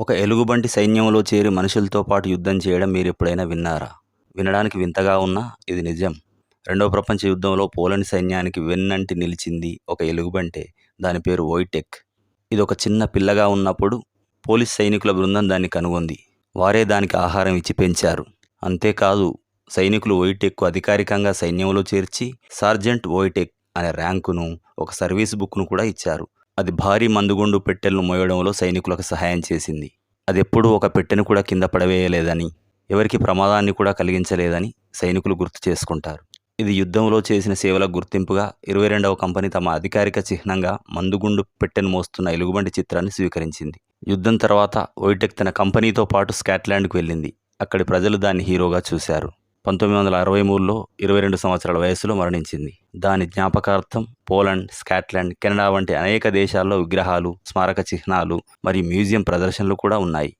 ఒక ఎలుగుబంటి సైన్యంలో చేరి మనుషులతో పాటు యుద్ధం చేయడం మీరు ఎప్పుడైనా విన్నారా? వినడానికి వింతగా ఉన్నా ఇది నిజం. రెండవ ప్రపంచ యుద్ధంలో పోలండ్ సైన్యానికి వెన్నంటి నిలిచింది ఒక ఎలుగుబంటే. దాని పేరు వోయిటెక్. ఇది ఒక చిన్న పిల్లగా ఉన్నప్పుడు పోలీస్ సైనికుల బృందం దాన్ని కనుగొంది. వారే దానికి ఆహారం ఇచ్చి పెంచారు. అంతేకాదు సైనికులు వోయిటెక్కు అధికారికంగా సైన్యంలో చేర్చి సార్జెంట్ వోయిటెక్ అనే ర్యాంకును ఒక సర్వీస్ బుక్ను కూడా ఇచ్చారు. అది భారీ మందుగుండు పెట్టెలను మోయడంలో సైనికులకు సహాయం చేసింది. అది ఎప్పుడూ ఒక పెట్టెను కూడా కింద పడవేయలేదని ఎవరికి ప్రమాదాన్ని కూడా కలిగించలేదని సైనికులు గుర్తు చేసుకుంటారు. ఇది యుద్ధంలో చేసిన సేవల గుర్తింపుగా ఇరవై రెండవ కంపెనీ తమ అధికారిక చిహ్నంగా మందుగుండు పెట్టెను మోస్తున్న ఎలుగుబంటి చిత్రాన్ని స్వీకరించింది. యుద్ధం తర్వాత వైటెక్ తన కంపెనీతో పాటు స్కాట్లాండ్కు వెళ్ళింది. అక్కడి ప్రజలు దాన్ని హీరోగా చూశారు. పంతొమ్మిది వందల అరవై మూడులో ఇరవై రెండు సంవత్సరాల వయసులో మరణించింది. దాని జ్ఞాపకార్థం పోలండ్ స్కాట్లాండ్ కెనడా వంటి అనేక దేశాల్లో విగ్రహాలు స్మారక చిహ్నాలు మరియు మ్యూజియం ప్రదర్శనలు కూడా ఉన్నాయి.